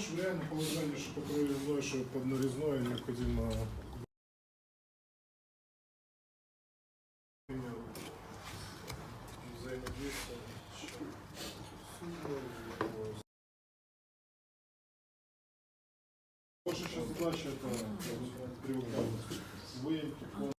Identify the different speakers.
Speaker 1: В реальном положении, что по что под нарезное необходимо взаимодействие Ваша сейчас задача это привыкать. Выемки по